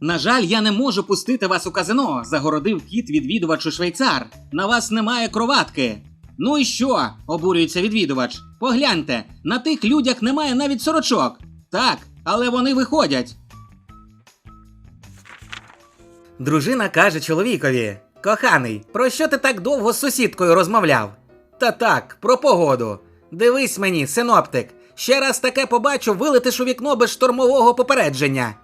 На жаль, я не можу пустити вас у казино, загородив кіт відвідувачу швейцар. На вас немає кроватки. Ну і що? обурюється відвідувач. Погляньте, на тих людях немає навіть сорочок. Так, але вони виходять. Дружина каже чоловікові: Коханий, про що ти так довго з сусідкою розмовляв? Та так, про погоду. Дивись мені, синоптик. Ще раз таке побачу, вилетиш у вікно без штормового попередження.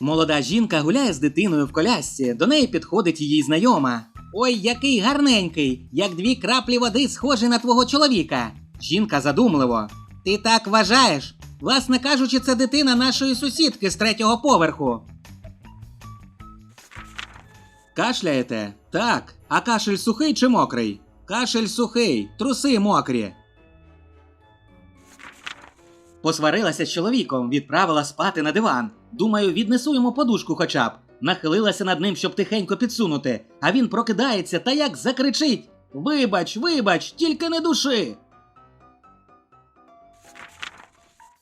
Молода жінка гуляє з дитиною в колясці. До неї підходить її знайома. Ой, який гарненький, як дві краплі води схожі на твого чоловіка. Жінка задумливо. Ти так вважаєш? Власне кажучи, це дитина нашої сусідки з третього поверху. Кашляєте? Так. А кашель сухий чи мокрий? Кашель сухий, труси мокрі. Посварилася з чоловіком, відправила спати на диван. Думаю, віднесу йому подушку хоча б. Нахилилася над ним, щоб тихенько підсунути, а він прокидається та як закричить: Вибач, вибач, тільки не души.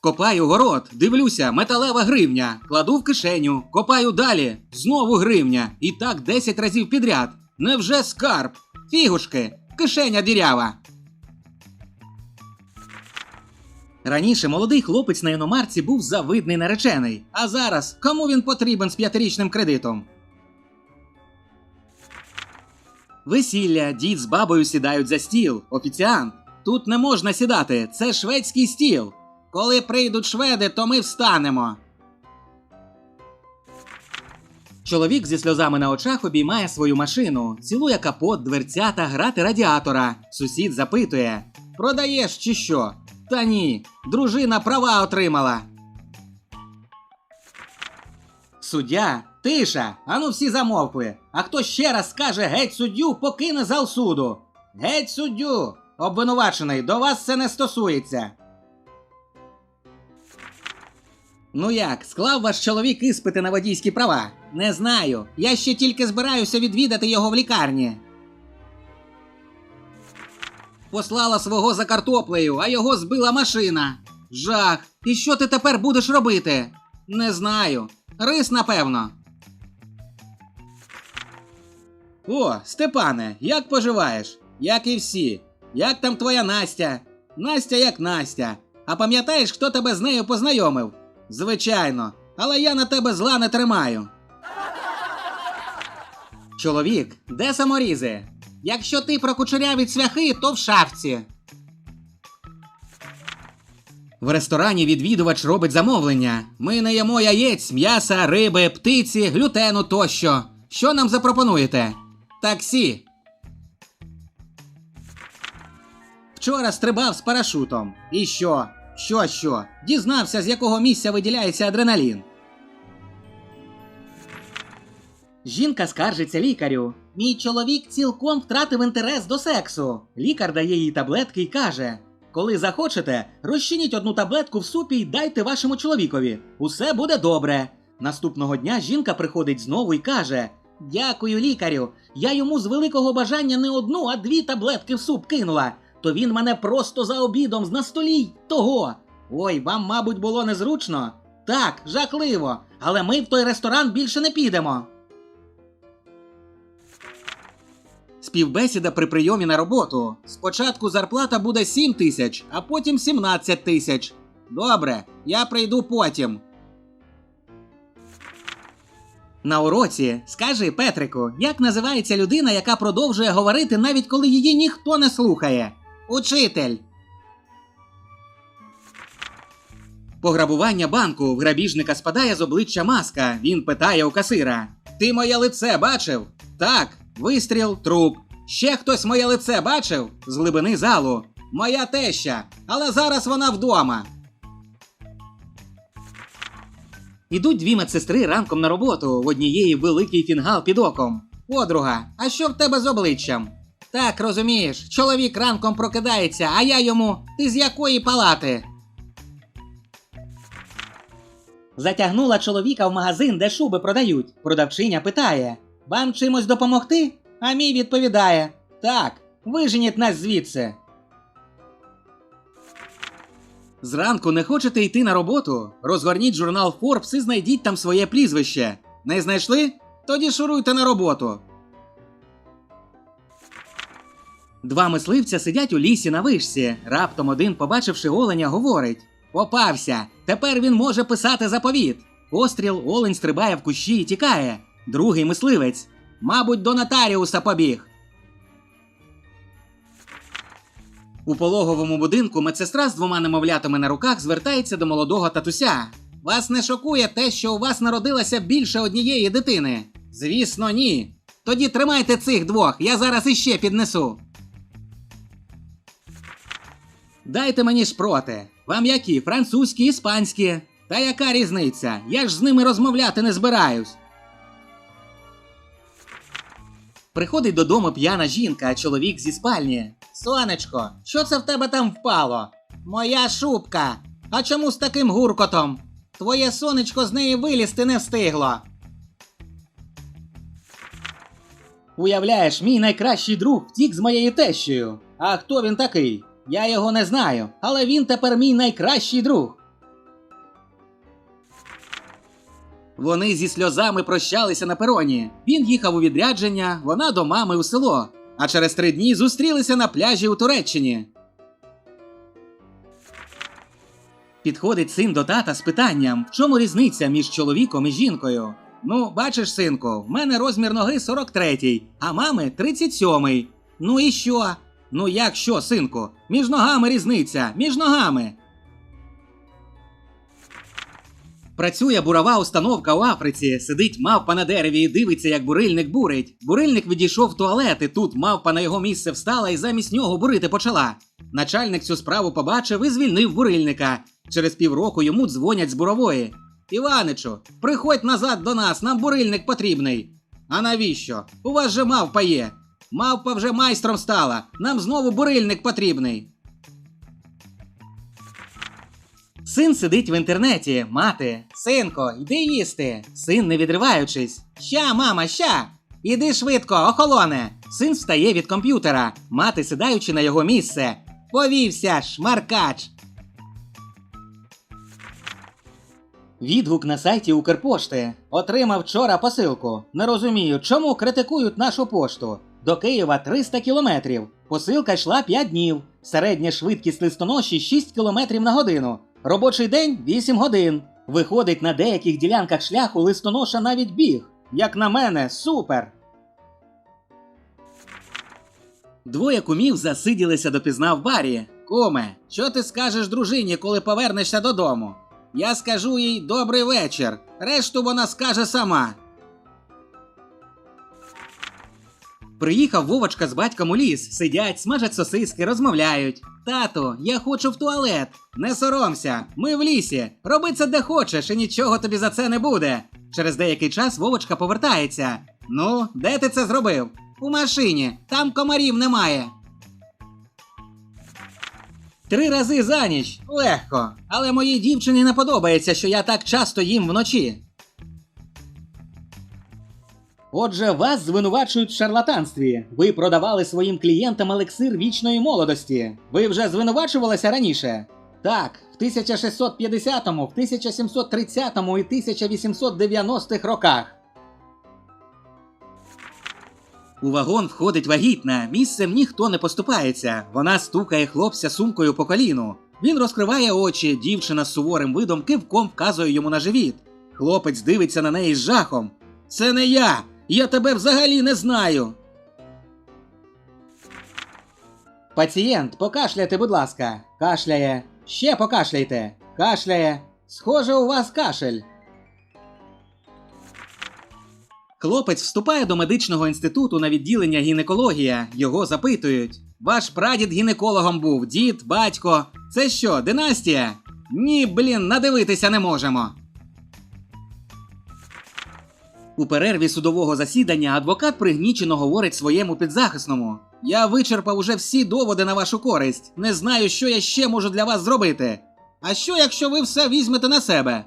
Копаю город, дивлюся, металева гривня, кладу в кишеню, копаю далі, знову гривня. І так 10 разів підряд. Невже скарб? Фігушки, кишеня дірява. Раніше молодий хлопець на іномарці був завидний наречений. А зараз кому він потрібен з п'ятирічним кредитом? Весілля, дід з бабою сідають за стіл. Офіціант. Тут не можна сідати, це шведський стіл. Коли прийдуть шведи, то ми встанемо. Чоловік зі сльозами на очах обіймає свою машину, цілує капот, дверцята, грати радіатора. Сусід запитує: Продаєш чи що? Та ні, дружина права отримала. Суддя, тиша, ану всі замовкли. А хто ще раз скаже геть суддю, покине зал суду. Геть суддю! Обвинувачений, до вас це не стосується. Ну як, склав ваш чоловік іспити на водійські права? Не знаю. Я ще тільки збираюся відвідати його в лікарні. Послала свого за картоплею, а його збила машина. Жах. І що ти тепер будеш робити? Не знаю. Рис, напевно. О, Степане, як поживаєш? Як і всі. Як там твоя Настя? Настя як Настя. А пам'ятаєш, хто тебе з нею познайомив? Звичайно, але я на тебе зла не тримаю. Чоловік, де саморізи? Якщо ти про кучеряві цвяхи, то в шафці. В ресторані відвідувач робить замовлення. Ми не їмо яєць, м'яса, риби, птиці, глютену тощо. Що нам запропонуєте? Таксі. Вчора стрибав з парашутом. І що? Що, що? Дізнався, з якого місця виділяється адреналін. Жінка скаржиться лікарю. Мій чоловік цілком втратив інтерес до сексу. Лікар дає їй таблетки і каже: Коли захочете, розчиніть одну таблетку в супі й дайте вашому чоловікові. Усе буде добре. Наступного дня жінка приходить знову і каже: Дякую, лікарю. Я йому з великого бажання не одну, а дві таблетки в суп кинула. То він мене просто за обідом з на столі й того. Ой, вам, мабуть, було незручно? Так, жахливо. Але ми в той ресторан більше не підемо. Співбесіда при прийомі на роботу. Спочатку зарплата буде 7 тисяч, а потім 17 тисяч. Добре, я прийду потім. На уроці скажи Петрику, як називається людина, яка продовжує говорити, навіть коли її ніхто не слухає? Учитель. Пограбування банку в грабіжника спадає з обличчя маска. Він питає у касира: Ти моє лице бачив? Так, вистріл, труп. Ще хтось моє лице бачив з глибини залу. Моя теща, але зараз вона вдома. Ідуть дві медсестри ранком на роботу, в однієї великий фінгал під оком. Подруга, а що в тебе з обличчям? Так, розумієш, чоловік ранком прокидається, а я йому. Ти з якої палати? Затягнула чоловіка в магазин, де шуби продають. Продавчиня питає: Вам чимось допомогти? А мій відповідає: Так, виженіть нас звідси. Зранку не хочете йти на роботу? Розгорніть журнал Forbes і знайдіть там своє прізвище. Не знайшли? Тоді шуруйте на роботу. Два мисливця сидять у лісі на вишці. Раптом один, побачивши оленя, говорить: Попався! Тепер він може писати заповіт. Постріл олень стрибає в кущі і тікає. Другий мисливець. Мабуть, до нотаріуса побіг. У пологовому будинку медсестра з двома немовлятами на руках звертається до молодого татуся. Вас не шокує те, що у вас народилося більше однієї дитини? Звісно, ні. Тоді тримайте цих двох, я зараз іще піднесу. Дайте мені шпроти. Вам які? Французькі, іспанські. Та яка різниця? Я ж з ними розмовляти не збираюсь. Приходить додому п'яна жінка, а чоловік зі спальні. Сонечко, що це в тебе там впало? Моя шубка. А чому з таким гуркотом? Твоє сонечко з неї вилізти не встигло. Уявляєш, мій найкращий друг втік з моєю тещею. А хто він такий? Я його не знаю, але він тепер мій найкращий друг. Вони зі сльозами прощалися на пероні. Він їхав у відрядження, вона до мами у село. А через три дні зустрілися на пляжі у Туреччині. Підходить син до тата з питанням, в чому різниця між чоловіком і жінкою. Ну, бачиш, синку, в мене розмір ноги 43, а мами 37. Ну і що? Ну як що, синку? Між ногами різниця, між ногами. Працює бурова установка у Африці. Сидить мавпа на дереві і дивиться, як бурильник бурить. Бурильник відійшов в туалет, і тут мавпа на його місце встала і замість нього бурити почала. Начальник цю справу побачив і звільнив бурильника. Через півроку йому дзвонять з бурової. Іваничу, приходь назад до нас, нам бурильник потрібний. А навіщо? У вас же мавпа є. Мавпа вже майстром стала. Нам знову бурильник потрібний. Син сидить в інтернеті, мати. Синко, йди їсти. Син, не відриваючись. Ща, мама, ща. Іди швидко, охолоне. Син встає від комп'ютера, мати сідаючи на його місце. Повівся, шмаркач. Відгук на сайті Укрпошти. Отримав вчора посилку. Не розумію, чому критикують нашу пошту. До Києва 300 кілометрів. Посилка йшла 5 днів. Середня швидкість листоноші 6 кілометрів на годину. Робочий день 8 годин. Виходить, на деяких ділянках шляху листоноша навіть біг. Як на мене, супер. Двоє кумів засиділися допізна в барі. Куме, що ти скажеш дружині, коли повернешся додому? Я скажу їй добрий вечір. Решту вона скаже сама. Приїхав Вовочка з батьком у ліс, сидять, смажать сосиски, розмовляють. Тато, я хочу в туалет. Не соромся, ми в лісі. Роби це де хочеш, і нічого тобі за це не буде. Через деякий час Вовочка повертається. Ну, де ти це зробив? У машині, там комарів немає. Три рази за ніч легко. Але моїй дівчині не подобається, що я так часто їм вночі. Отже, вас звинувачують в шарлатанстві. Ви продавали своїм клієнтам елексир вічної молодості. Ви вже звинувачувалися раніше? Так, в 1650, в 1730 і 1890-х роках. У вагон входить вагітна, місцем ніхто не поступається. Вона стукає хлопця сумкою по коліну. Він розкриває очі, дівчина з суворим видом кивком вказує йому на живіт. Хлопець дивиться на неї з жахом. Це не я! Я тебе взагалі не знаю. Пацієнт, покашляйте, будь ласка. Кашляє. Ще покашляйте. Кашляє. Схоже, у вас кашель. Хлопець вступає до медичного інституту на відділення гінекологія. Його запитують: Ваш прадід гінекологом був, дід, батько. Це що, династія? Ні, блін, надивитися не можемо. У перерві судового засідання адвокат пригнічено говорить своєму підзахисному: Я вичерпав уже всі доводи на вашу користь. Не знаю, що я ще можу для вас зробити. А що, якщо ви все візьмете на себе?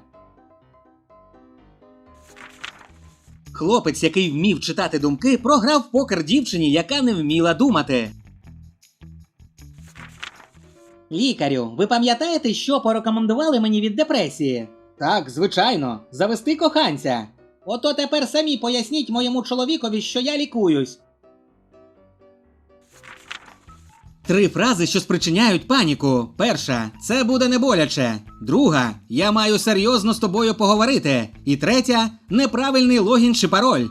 Хлопець, який вмів читати думки, програв покер дівчині, яка не вміла думати. Лікарю, ви пам'ятаєте, що порекомендували мені від депресії? Так, звичайно, завести коханця. Ото тепер самі поясніть моєму чоловікові, що я лікуюсь. Три фрази, що спричиняють паніку. Перша це буде неболяче. Друга я маю серйозно з тобою поговорити. І третя неправильний логін чи пароль.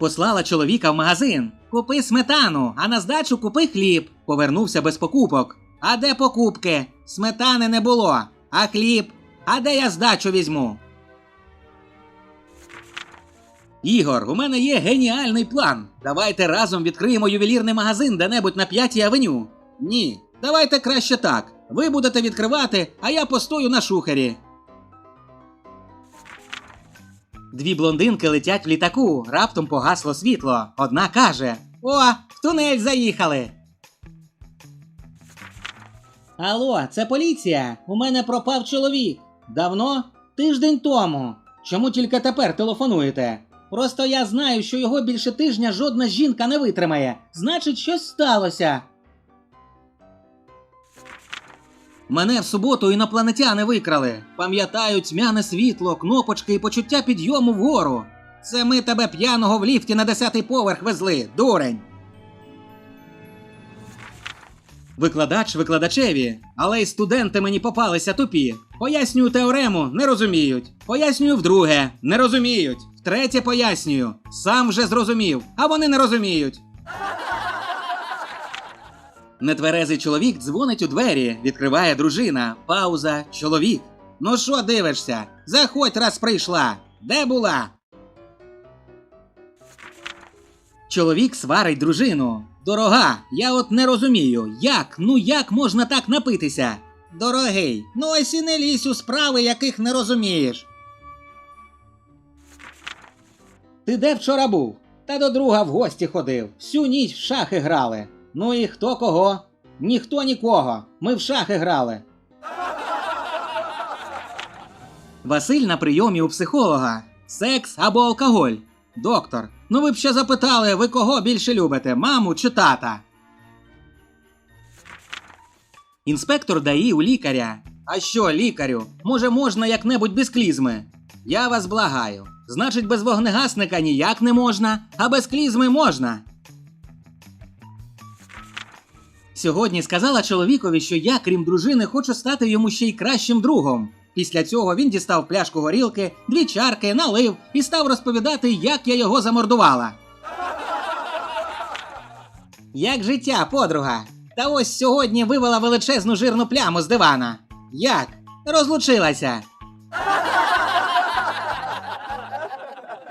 Послала чоловіка в магазин. Купи сметану, а на здачу купи хліб. Повернувся без покупок. А де покупки? Сметани не було. А хліб? А де я здачу візьму? Ігор, у мене є геніальний план. Давайте разом відкриємо ювелірний магазин де-небудь на п'ятій авеню. Ні, давайте краще так. Ви будете відкривати, а я постою на шухері. Дві блондинки летять в літаку, раптом погасло світло. Одна каже: О, в тунель заїхали. Алло, це поліція. У мене пропав чоловік. Давно? Тиждень тому. Чому тільки тепер телефонуєте? Просто я знаю, що його більше тижня жодна жінка не витримає. Значить, щось сталося. Мене в суботу інопланетяни викрали. Пам'ятаю тьмяне світло, кнопочки і почуття підйому вгору. Це ми тебе п'яного в ліфті на десятий поверх везли, дурень. Викладач викладачеві, але й студенти мені попалися тупі. Пояснюю теорему, не розуміють. Пояснюю вдруге, не розуміють. Втретє пояснюю. Сам вже зрозумів, а вони не розуміють. Нетверезий чоловік дзвонить у двері, відкриває дружина. Пауза, чоловік. Ну що дивишся? Заходь, раз прийшла. Де була? Чоловік сварить дружину. Дорога, я от не розумію, як, ну як можна так напитися? Дорогий, ну ось і не лізь у справи, яких не розумієш. Ти де вчора був? Та до друга в гості ходив. Всю ніч в шахи грали. Ну і хто кого? Ніхто нікого. Ми в шахи грали. Василь на прийомі у психолога. Секс або алкоголь. Доктор, ну ви б ще запитали, ви кого більше любите, маму чи тата? Інспектор ДАІ у лікаря. А що, лікарю? Може, можна як-небудь без клізми? Я вас благаю. Значить, без вогнегасника ніяк не можна, а без клізми можна. Сьогодні сказала чоловікові, що я, крім дружини, хочу стати йому ще й кращим другом. Після цього він дістав пляшку горілки, дві чарки, налив і став розповідати, як я його замордувала. Як життя, подруга? Та ось сьогодні вивела величезну жирну пляму з дивана. Як? Розлучилася.